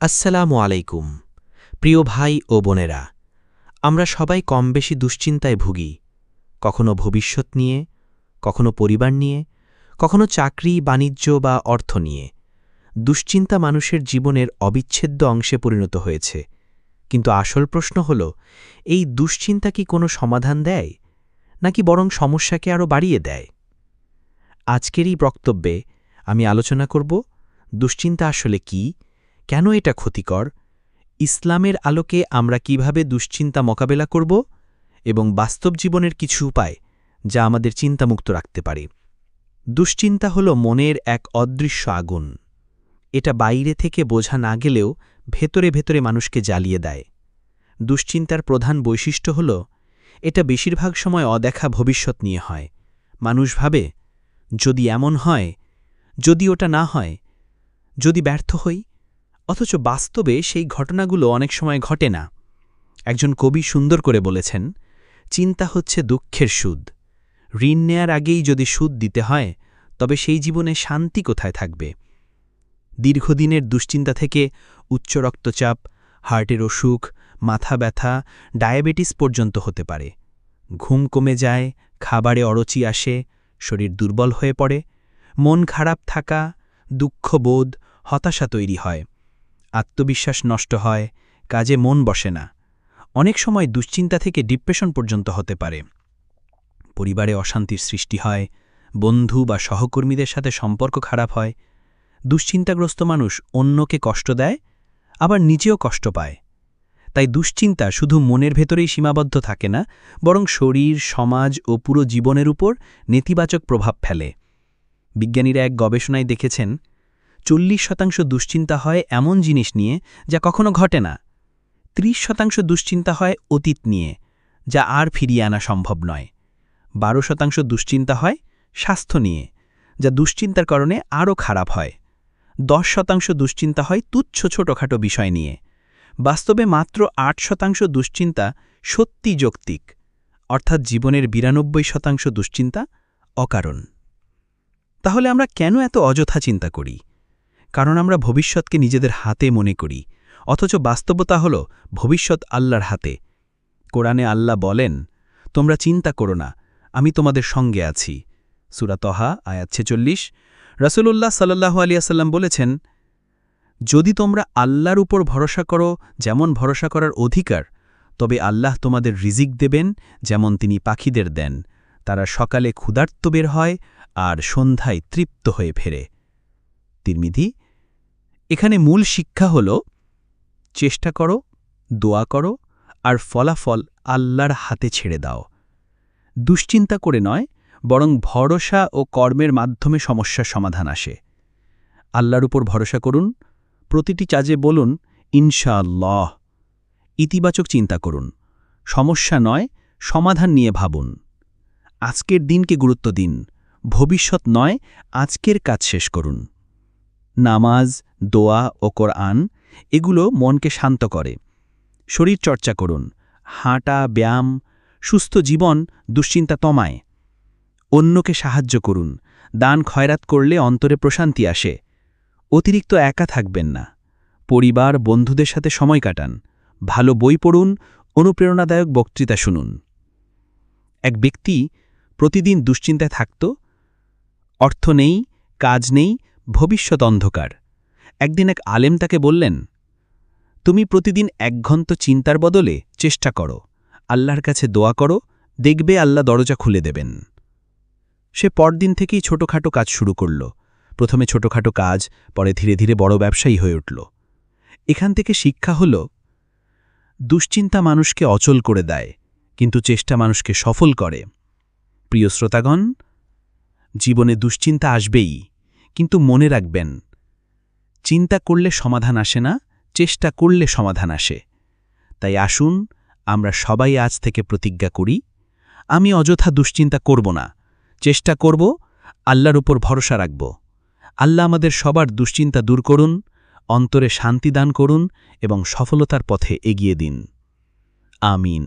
আসসালামু আলাইকুম, প্রিয় ভাই ও বোনেরা। আমরা সবাই কম বেশি দুশ্চিন্তায় ভুগি। কখনো ভবিষ্যৎ নিয়ে, কখনো পরিবার নিয়ে, কখনো চাকরি, বাণিজ্য বা অর্থ নিয়ে। দুশ্চিন্তা মানুষের জীবনের অবিচ্ছেদ্য অংশে পরিণত হয়েছে। কিন্তু আসল প্রশ্ন হল, এই দুশ্চিন্তা কি কোনো সমাধান দেয়? নাকি বরং সমস্যাকে আরও বাড়িয়ে দেয়? আজকের এই বক্তব্যে আমি আলোচনা করব, দুশ্চিন্তা আসলে কি? কেন এটা ক্ষতিকর? ইসলামের আলোকে আমরা কীভাবে দুশ্চিন্তা মোকাবেলা করব? এবং বাস্তব জীবনের কিছু উপায় যা আমাদের চিন্তামুক্ত রাখতে পারে। দুশ্চিন্তা হল মনের এক অদৃশ্য আগুন। এটা বাইরে থেকে বোঝা না গেলেও ভেতরে ভেতরে মানুষকে জ্বালিয়ে দেয়। দুশ্চিন্তার প্রধান বৈশিষ্ট্য হল, এটা বেশিরভাগ সময় অদেখা ভবিষ্যৎ নিয়ে হয়। মানুষ ভাবে, যদি এমন হয়, যদি ওটা না হয়, যদি ব্যর্থ হই অথচ বাস্তবে সেই ঘটনাগুলো অনেক সময় ঘটে না। একজন কবি সুন্দর করে বলেছেন, চিন্তা হচ্ছে দুঃখের সুদ। ঋণ নেয়ার আগেই যদি সুদ দিতে হয়, তবে সেই জীবনে শান্তি কোথায় থাকবে? দীর্ঘদিনের দুশ্চিন্তা থেকে উচ্চ রক্তচাপ, হার্টের অসুখ, মাথা ব্যথা, ডায়াবেটিস পর্যন্ত হতে পারে। ঘুম কমে যায়, খাবারে অরচি আসে, শরীর দুর্বল হয়ে পড়ে, মন খারাপ থাকা, দুঃখবোধ, হতাশা তৈরি হয়। আত্মবিশ্বাস নষ্ট হয়, কাজে মন বসে না। অনেক সময় দুশ্চিন্তা থেকে ডিপ্রেশন পর্যন্ত হতে পারে। পরিবারে অশান্তির সৃষ্টি হয়, বন্ধু বা সহকর্মীদের সাথে সম্পর্ক খারাপ হয়। দুশ্চিন্তাগ্রস্ত মানুষ অন্যকে কষ্ট দেয়, আবার নিজেও কষ্ট পায়। তাই দুশ্চিন্তা শুধু মনের ভেতরেই সীমাবদ্ধ থাকে না, বরং শরীর, সমাজ ও পুরো জীবনের উপর নেতিবাচক প্রভাব ফেলে। বিজ্ঞানীরা এক গবেষণায় দেখেছেন চল্লিশ শতাংশ দুশ্চিন্তা হয় এমন জিনিস নিয়ে যা কখনো ঘটে না। ৩০ শতাংশ দুশ্চিন্তা হয় অতীত নিয়ে, যা আর ফিরিয়ে আনা সম্ভব নয়। বারো শতাংশ দুশ্চিন্তা হয় স্বাস্থ্য নিয়ে, যা দুশ্চিন্তার কারণে আরও খারাপ হয়। দশ শতাংশ দুশ্চিন্তা হয় তুচ্ছ ছোটখাটো বিষয় নিয়ে। বাস্তবে মাত্র আট শতাংশ দুশ্চিন্তা সত্যি যৌক্তিক, অর্থাৎ জীবনের বিরানব্বই শতাংশ দুশ্চিন্তা অকারণ। তাহলে আমরা কেন এত অযথা চিন্তা করি? কারণ আমরা ভবিষ্যৎকে নিজেদের হাতে মনে করি। অথচ বাস্তবতা হল ভবিষ্যৎ আল্লাহর হাতে। কোরআনে আল্লাহ বলেন, তোমরা চিন্তা করো না, আমি তোমাদের সঙ্গে আছি। সুরাতহা আয়াত ছেচল্লিশ। রসুলুল্লাহ সাল্লাহ আলিয়াসাল্লাম বলেছেন, যদি তোমরা আল্লাহর উপর ভরসা করো, যেমন ভরসা করার অধিকার, তবে আল্লাহ তোমাদের রিজিক দেবেন, যেমন তিনি পাখিদের দেন। তারা সকালে ক্ষুধার্ত বের হয়, আর সন্ধ্যায় তৃপ্ত হয়ে ফেরে। তিরমিধি এখানে মূল শিক্ষা হল, চেষ্টা করো, দোয়া করো, আর ফলাফল আল্লাহর হাতে ছেড়ে দাও। দুশ্চিন্তা করে নয়, বরং ভরসা ও কর্মের মাধ্যমে সমস্যার সমাধান আসে। আল্লাহর উপর ভরসা করুন, প্রতিটি চাজে বলুন, ইনশাআল্লাহ। ইতিবাচক চিন্তা করুন, সমস্যা নয়, সমাধান নিয়ে ভাবুন। আজকের দিনকে গুরুত্ব দিন, ভবিষ্যৎ নয়, আজকের কাজ শেষ করুন। নামাজ, দোয়া ও কোরআন, এগুলো মনকে শান্ত করে। শরীর চর্চা করুন, হাঁটা, ব্যায়াম, সুস্থ জীবন দুশ্চিন্তা তমায়। অন্যকে সাহায্য করুন, দান খয়রাত করলে অন্তরে প্রশান্তি আসে। অতিরিক্ত একা থাকবেন না, পরিবার, বন্ধুদের সাথে সময় কাটান, ভালো বই পড়ুন, অনুপ্রেরণাদায়ক বক্তৃতা শুনুন। এক ব্যক্তি প্রতিদিন দুশ্চিন্তায় থাকত, অর্থ নেই, কাজ নেই ভবিষ্যৎ অন্ধকার। একদিন এক আলেম তাকে বললেন, তুমি প্রতিদিন এক ঘন্ট চিন্তার বদলে চেষ্টা করো। আল্লাহর কাছে দোয়া করো, দেখবে আল্লাহ দরজা খুলে দেবেন। সে পরদিন থেকেই ছোটখাটো কাজ শুরু করল। প্রথমে ছোটখাটো কাজ, পরে ধীরে ধীরে বড় ব্যবসায়ী হয়ে উঠল। এখান থেকে শিক্ষা হল, দুশ্চিন্তা মানুষকে অচল করে দেয়, কিন্তু চেষ্টা মানুষকে সফল করে। প্রিয় শ্রোতাগণ, জীবনে দুশ্চিন্তা আসবেই। কিন্তু মনে রাখবেন, চিন্তা করলে সমাধান আসে না, চেষ্টা করলে সমাধান আসে। তাই আসুন, আমরা সবাই আজ থেকে প্রতিজ্ঞা করি, আমি অযথা দুশ্চিন্তা করব না, চেষ্টা করব, আল্লাহর উপর ভরসা রাখব। আল্লাহ আমাদের সবার দুশ্চিন্তা দূর করুন, অন্তরে শান্তি দান করুন এবং সফলতার পথে এগিয়ে দিন। আমিন।